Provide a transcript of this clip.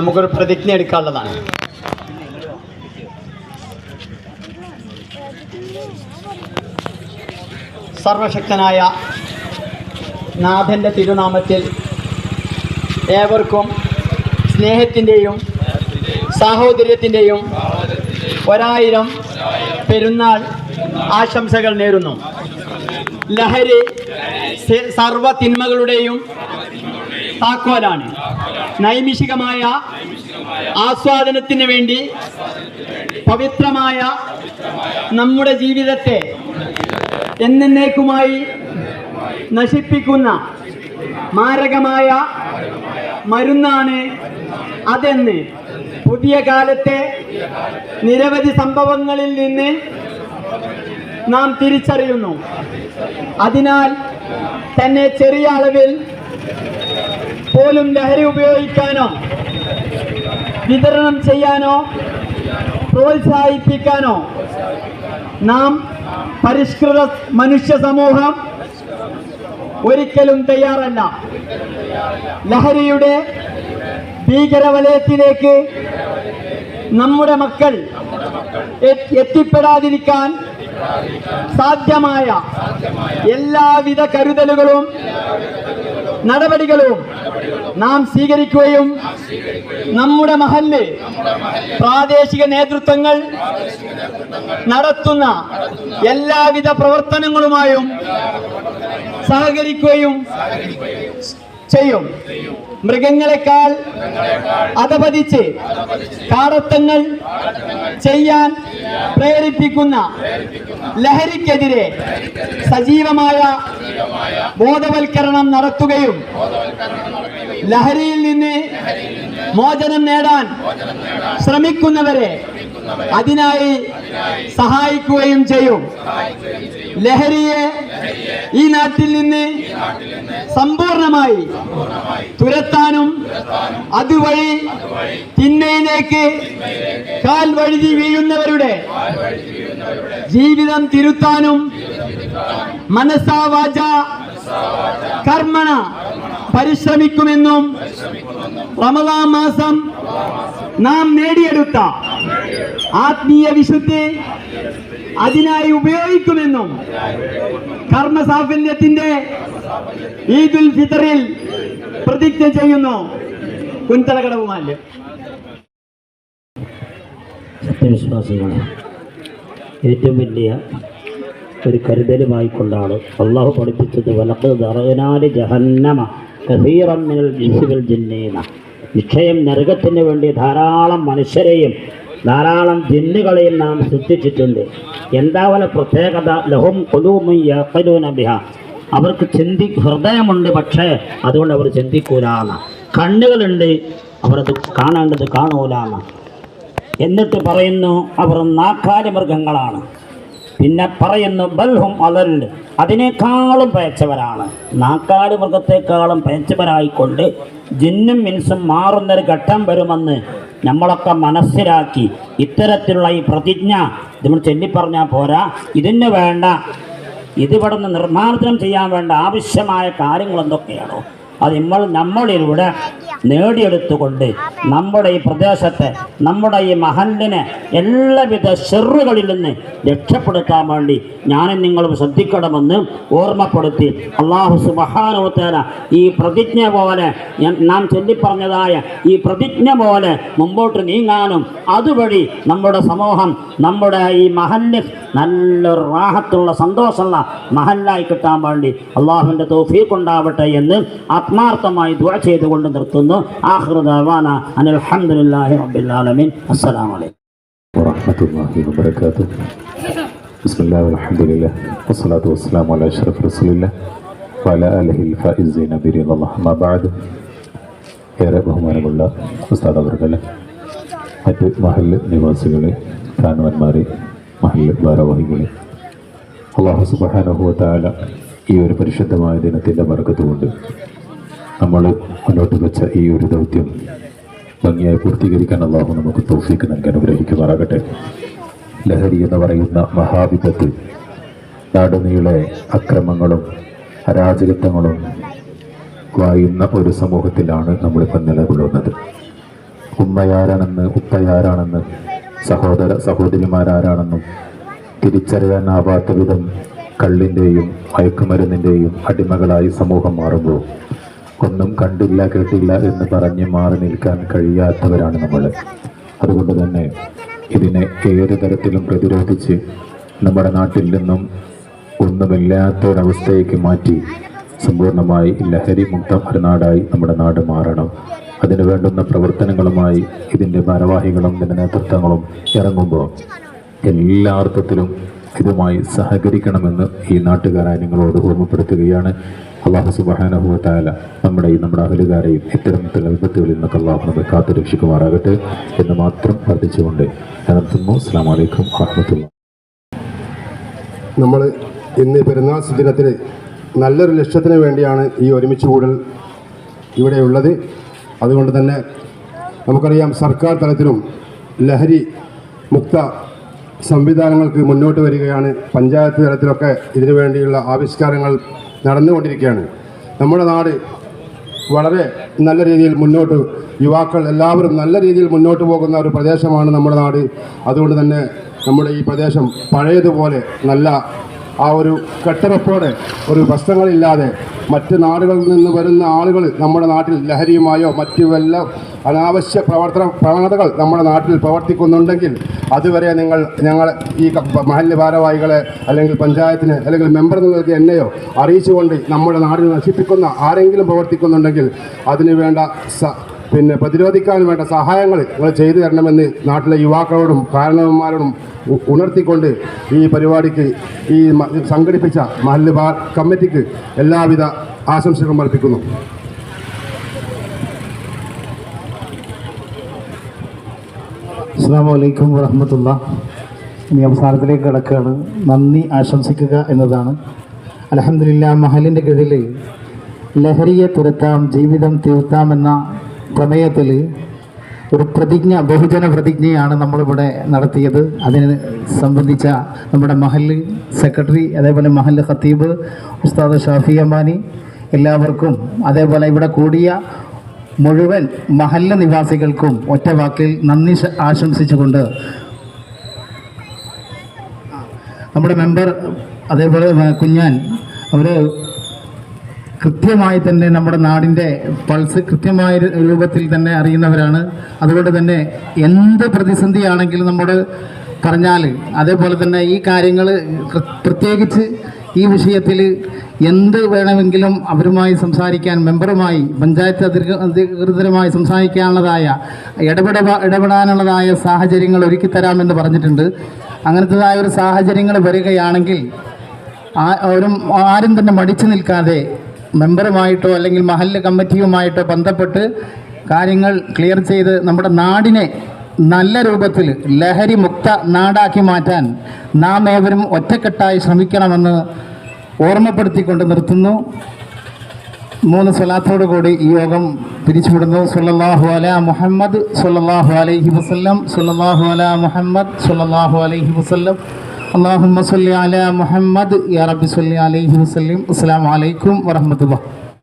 നമുക്കൊരു പ്രതിജ്ഞ എടുക്കാനുള്ളതാണ്. സർവശക്തനായ നാഥന്റെ തിരുനാമത്തിൽ ഏവർക്കും സ്നേഹത്തിന്റെയും സാഹോദര്യത്തിന്റെയും ഒരായിരം പെരുന്നാൾ ആശംസകൾ നേരുന്നു. ലഹരി സർവ തിന്മകളുടെയും താക്കോലാണ്. നൈമിഷികമായ ആസ്വാദനത്തിന് വേണ്ടി പവിത്രമായ നമ്മുടെ ജീവിതത്തെ എന്നേക്കുമായി നശിപ്പിക്കുന്ന മാരകമായ മരുന്നാണ് അതെന്ന് പുതിയ കാലത്തെ നിരവധി സംഭവങ്ങളിൽ നിന്ന് നാം തിരിച്ചറിയുന്നു. അതിനാൽ തന്നെ ചെറിയ അളവിൽ പോലും ലഹരി ഉപയോഗിക്കാനോ വിതരണം ചെയ്യാനോ പ്രോത്സാഹിപ്പിക്കാനോ നാം പരിഷ്കൃത മനുഷ്യ സമൂഹം ഒരിക്കലും തയ്യാറല്ല. ലഹരിയുടെ ഭീകരവലയത്തിലേക്ക് നമ്മുടെ മക്കൾ എത്തിപ്പെടാതിരിക്കാൻ സാധ്യമായ എല്ലാവിധ കരുതലുകളും നടപടികളും നാം സ്വീകരിക്കുകയും നമ്മുടെ മഹല്ല് പ്രാദേശിക നേതൃത്വങ്ങൾ നടത്തുന്ന എല്ലാവിധ പ്രവർത്തനങ്ങളുമായും സഹകരിക്കുകയും ചെയ്യും. മൃഗങ്ങളെക്കാൾ അധപതിച്ച് കാടത്തങ്ങൾ ചെയ്യാൻ പ്രേരിപ്പിക്കുന്ന ലഹരിക്കെതിരെ സജീവമായ ബോധവൽക്കരണം നടത്തുകയും ലഹരിയിൽ നിന്ന് മോചനം നേടാൻ ശ്രമിക്കുന്നവരെ അതിനായി സഹായിക്കുകയും ചെയ്യും. ലഹരിയെ ഈ നാട്ടിൽ നിന്ന് സമ്പൂർണമായി തുരത്താനും അതുവഴി തിന്മയിലേക്ക് കാൽ വഴുതി വീഴുന്നവരുടെ ജീവിതം തിരുത്താനും മനസ്സാ വാച. കർമ്മണ. പരിശ്രമിക്കുമെന്നും റമദാൻ മാസം നാം നേടിയെടുത്ത ആത്മീയ വിശുദ്ധി അതിനായി ഉപയോഗിക്കുമെന്നും കർമ്മസാഫല്യത്തിന്റെ ഈദുൽ ഫിത്തറിൽ പ്രതിജ്ഞ ചെയ്യുന്നു. കുന്തലകടവുമാല്യം സത്യവിശ്വാസികളാണ് ഏറ്റവും വലിയ ഒരു കരുതലുമായി കൊണ്ടാണ് അള്ളാഹു പഠിപ്പിച്ചത്. ദറനാല് ജഹന്നമ ജിന്നീന. നിശ്ചയം നരകത്തിന് വേണ്ടി ധാരാളം മനുഷ്യരെയും ധാരാളം ജിന്നുകളെയും നാം സൃഷ്ടിച്ചിട്ടുണ്ട്. എന്താ വല പ്രത്യേകത? ലഹും കൊലൂമും ബിഹ. അവർക്ക് ചിന്തി ഹൃദയമുണ്ട് പക്ഷേ അതുകൊണ്ട് അവർ ചിന്തിക്കൂലാണ് കണ്ണുകളുണ്ട് അവരത് കാണേണ്ടത് കാണൂലാണ് എന്നിട്ട് പറയുന്നു അവർ നാക്കാലി മൃഗങ്ങളാണ്. പിന്നെ പറയുന്നു ബൽഹും അലൽ. അതിനേക്കാളും പയച്ചവരാണ് നാക്കാട് മൃഗത്തെക്കാളും പയച്ചവരായിക്കൊണ്ട് ജിന്നും മിൻസും മാറുന്നൊരു ഘട്ടം വരുമെന്ന് നമ്മളൊക്കെ മനസ്സിലാക്കി ഇത്തരത്തിലുള്ള ഈ പ്രതിജ്ഞ നമ്മൾ ചൊല്ലിപ്പറഞ്ഞാൽ പോരാ. ഇതിന് വേണ്ട ഇതിവിടെ നിന്ന് നിർമ്മാർജനം ചെയ്യാൻ വേണ്ട ആവശ്യമായ കാര്യങ്ങൾ എന്തൊക്കെയാണോ അത് നമ്മൾ നമ്മളിലൂടെ നേടിയെടുത്തുകൊണ്ട് നമ്മുടെ ഈ പ്രദേശത്തെ നമ്മുടെ ഈ മഹലിനെ എല്ലാവിധ ഷെറുകളിൽ നിന്ന് രക്ഷപ്പെടുത്താൻ വേണ്ടി ഞാനും നിങ്ങളും ശ്രദ്ധിക്കണമെന്ന് ഓർമ്മപ്പെടുത്തി അള്ളാഹു സുബഹാനോത്തേന ഈ പ്രതിജ്ഞ പോലെ നാം ചൊല്ലിപ്പറഞ്ഞതായ ഈ പ്രതിജ്ഞ പോലെ മുമ്പോട്ട് നീങ്ങാനും അതുവഴി നമ്മുടെ സമൂഹം നമ്മുടെ ഈ മഹൽ നല്ലൊരു റാഹത്തുള്ള സന്തോഷമുള്ള മഹല്ലായി കിട്ടാൻ വേണ്ടി അള്ളാഹുവിന്റെ തോഫീക്കുണ്ടാവട്ടെ എന്ന് ആത്മാർത്ഥമായി ദുആ ചെയ്തുകൊണ്ട് നിർത്തുന്നു. ആഹ്റുദാന അനിൽ അൽഹംദുലില്ലാഹി റബ്ബിൽ ആലമീൻ അസ്സലാമു അലൈക്കും ورحمة الله وبركاته بسم الله والحمد لله والصلاة والسلام على أشرف رسول الله وعلى آله الفائزين برضا الله ما بعد ഏറെ ബഹുമാനമുള്ള ഉസ്താദ് അവർകളെ മറ്റ് മഹല് നിവാസികളെ കാനുവന്മാരെ മഹല് ഭാരവാഹികളെ അള്ളാഹു സുബാനുഭവത്താല ഈ ഒരു പരിശുദ്ധമായ ദിനത്തിൻ്റെ വർഗത്തുകൊണ്ട് നമ്മൾ മുന്നോട്ട് വെച്ച ഈ ഒരു ദൗത്യം ഭംഗിയായി പൂർത്തീകരിക്കാൻ അള്ളാഹു നമുക്ക് തോഫിക്ക് നൽകി അനുഗ്രഹിക്കുമാറാകട്ടെ. ലഹരി എന്ന് പറയുന്ന മഹാവിപത്ത് നാടുനീളെ അക്രമങ്ങളും അരാജകത്വങ്ങളും വായുന്ന ഒരു സമൂഹത്തിലാണ് നമ്മളിപ്പം നിലകൊള്ളുന്നത്. ഉമ്മയാരാണെന്ന് ഉപ്പയാരാണെന്ന് സഹോദര സഹോദരിമാരാരാണെന്നും തിരിച്ചറിയാനാവാത്ത വിധം കള്ളിന്റെയും മയക്കുമരുന്നിന്റെയും അടിമകളായി സമൂഹം മാറുമ്പോൾ ഒന്നും കണ്ടില്ല കേട്ടില്ല എന്ന് പറഞ്ഞ് മാറി നിൽക്കാൻ കഴിയാത്തവരാണ് നമ്മൾ. അതുകൊണ്ട് തന്നെ ഇതിനെ ഏത് തരത്തിലും പ്രതിരോധിച്ച് നമ്മുടെ നാട്ടിൽ നിന്നും ഒന്നുമില്ലാത്ത ഒരവസ്ഥയ്ക്ക് മാറ്റി സമ്പൂർണമായി ലഹരി മുക്ത ഭരനാടായി നമ്മുടെ നാട് മാറണം. അതിന് വേണ്ടുന്ന പ്രവർത്തനങ്ങളുമായി ഇതിന്റെ ഭാരവാഹികളും ഇതിന്റെ നേതൃത്വങ്ങളും ഇറങ്ങുമ്പോൾ എല്ലാ അർത്ഥത്തിലും ഇതുമായി സഹകരിക്കണമെന്ന് ഈ നാട്ടുകാരായ നിങ്ങളോട് ഓർമ്മപ്പെടുത്തുകയാണ്. അള്ളാഹു സുബാനഹുവത്തായ ഈ നമ്മുടെ അഹലുകാരെയും ഇത്തരം വിപത്തുകളിൽ നിന്നൊക്കെ അള്ളാഹു നമ്മെ കാത്തു രക്ഷിക്കുമാറാകട്ടെ എന്ന് മാത്രം പ്രാർത്ഥിച്ചുകൊണ്ട് നിർത്തുന്നു അസ്സാം വലൈക്കും വാഹമത്തുള്ള നമ്മൾ ഇന്ന് പെരുന്നാൾ സുദിനത്തിൽ നല്ലൊരു ലക്ഷ്യത്തിന് വേണ്ടിയാണ് ഈ ഒരുമിച്ച് കൂടൽ ഇവിടെയുള്ളത് അതുകൊണ്ട് തന്നെ നമുക്കറിയാം സർക്കാർ തലത്തിലും ലഹരി മുക്ത സംവിധാനങ്ങൾക്ക് മുന്നോട്ട് വരികയാണ്. പഞ്ചായത്ത് തലത്തിലൊക്കെ ഇതിനു വേണ്ടിയുള്ള ആവിഷ്കാരങ്ങൾ നടന്നുകൊണ്ടിരിക്കുകയാണ്. നമ്മുടെ നാട് വളരെ നല്ല രീതിയിൽ മുന്നോട്ട് യുവാക്കൾ എല്ലാവരും നല്ല രീതിയിൽ മുന്നോട്ട് പോകുന്ന ഒരു പ്രദേശമാണ് നമ്മുടെ നാട്. അതുകൊണ്ട് തന്നെ നമ്മുടെ ഈ പ്രദേശം പഴയതുപോലെ നല്ല ആ ഒരു കെട്ടുറപ്പോടെ ഒരു പ്രശ്നങ്ങളില്ലാതെ മറ്റ് നാടുകളിൽ നിന്ന് വരുന്ന ആളുകൾ നമ്മുടെ നാട്ടിൽ ലഹരിയുമായോ മറ്റു വല്ല അനാവശ്യ പ്രവർത്തന പ്രവണതകൾ നമ്മുടെ നാട്ടിൽ പ്രവർത്തിക്കുന്നുണ്ടെങ്കിൽ അതുവരെ നിങ്ങൾ ഞങ്ങൾ ഈ മഹല്യ ഭാരവാഹികളെ അല്ലെങ്കിൽ പഞ്ചായത്തിന് അല്ലെങ്കിൽ മെമ്പർ നിങ്ങൾക്ക് എന്നെയോ അറിയിച്ചുകൊണ്ട് നമ്മുടെ നാടിനെ നശിപ്പിക്കുന്ന ആരെങ്കിലും പ്രവർത്തിക്കുന്നുണ്ടെങ്കിൽ അതിനു വേണ്ട പിന്നെ പ്രതിരോധിക്കാൻ വേണ്ട സഹായങ്ങൾ നിങ്ങൾ ചെയ്തു തരണമെന്ന് നാട്ടിലെ യുവാക്കളോടും കാരണവന്മാരോടും ഉണർത്തിക്കൊണ്ട് ഈ പരിപാടിക്ക് ഈ സംഘടിപ്പിച്ച മഹല്ല് ബാർ കമ്മിറ്റിക്ക് എല്ലാവിധ ആശംസകളും അർപ്പിക്കുന്നു. അസ്സാം വലൈക്കും വറഹമത്തുള്ള. ഇനി അവസാനത്തിലേക്ക് കിടക്കുകയാണ്. നന്ദി ആശംസിക്കുക എന്നതാണ്. അലഹമില്ല മഹലിന്റെ കീഴിൽ ലഹരിയെ തുരത്താം ജീവിതം തീർത്താം എന്ന പ്രമേയത്തിൽ ഒരു പ്രതിജ്ഞ ബഹുജന പ്രതിജ്ഞയാണ് നമ്മളിവിടെ നടത്തിയത്. അതിന് സംബന്ധിച്ച നമ്മുടെ മഹല്ല് സെക്രട്ടറി അതേപോലെ മഹല്ല് ഖത്തീബ് ഉസ്താദ് ഷാഫി അമാനി എല്ലാവർക്കും അതേപോലെ ഇവിടെ കൂടിയ മുഴുവൻ മഹല്ല നിവാസികൾക്കും ഒറ്റ വാക്കിൽ നന്ദി ആശംസിച്ചുകൊണ്ട് നമ്മുടെ മെമ്പർ അതേപോലെ കുഞ്ഞാൻ അവർ കൃത്യമായി തന്നെ നമ്മുടെ നാടിന്റെ പൾസ് കൃത്യമായ രൂപത്തിൽ തന്നെ അറിയുന്നവരാണ്. അതുകൊണ്ട് തന്നെ എന്ത് പ്രതിസന്ധിയാണെങ്കിലും നമ്മൾ പറഞ്ഞാൽ അതേപോലെ തന്നെ ഈ കാര്യങ്ങൾ പ്രത്യേകിച്ച് ഈ വിഷയത്തിൽ എന്ത് വേണമെങ്കിലും അവരുമായി സംസാരിക്കാൻ മെമ്പറുമായി പഞ്ചായത്ത് അധികൃ- അധികൃതരുമായി സംസാരിക്കാനുള്ളതായ ഇടപെട ഇടപെടാനുള്ളതായ സാഹചര്യങ്ങൾ ഒരുക്കി തരാമെന്ന് പറഞ്ഞിട്ടുണ്ട്. അങ്ങനത്തേതായ ഒരു സാഹചര്യങ്ങൾ വരികയാണെങ്കിൽ ആ- ഒരു ആരും തന്നെ മടിച്ചു നിൽക്കാതെ മെമ്പറുമായിട്ടോ അല്ലെങ്കിൽ മഹല്ല് കമ്മിറ്റിയുമായിട്ടോ ബന്ധപ്പെട്ട് കാര്യങ്ങൾ ക്ലിയർ ചെയ്ത് നമ്മുടെ നാടിനെ നല്ല രൂപത്തിൽ ലഹരി മുക്ത നാടാക്കി മാറ്റാൻ നാം ഏവരും ഒറ്റക്കെട്ടായി ശ്രമിക്കണമെന്ന് ഓർമ്മപ്പെടുത്തിക്കൊണ്ട് നിർത്തുന്നു. മൂന്ന് സ്വലാത്തോടു കൂടി ഈ യോഗം പിരിച്ചുവിടുന്നു. സുല്ലാഹു അല മുഹമ്മദ് സുല്ലാഹു അലൈഹി വസല്ലം സുല്ലാഹു അല മുഹമ്മദ് സുല്ലാഹു അലൈഹി വസല്ലം. അള്ളാഹുമ്മ സല്ലി അല മുഹമ്മദ്. യാ റബ്ബി സല്ലി അലൈഹി വസല്ലം. അസ്സലാമു അലൈക്കും വറഹ്മത്തുള്ളാഹി.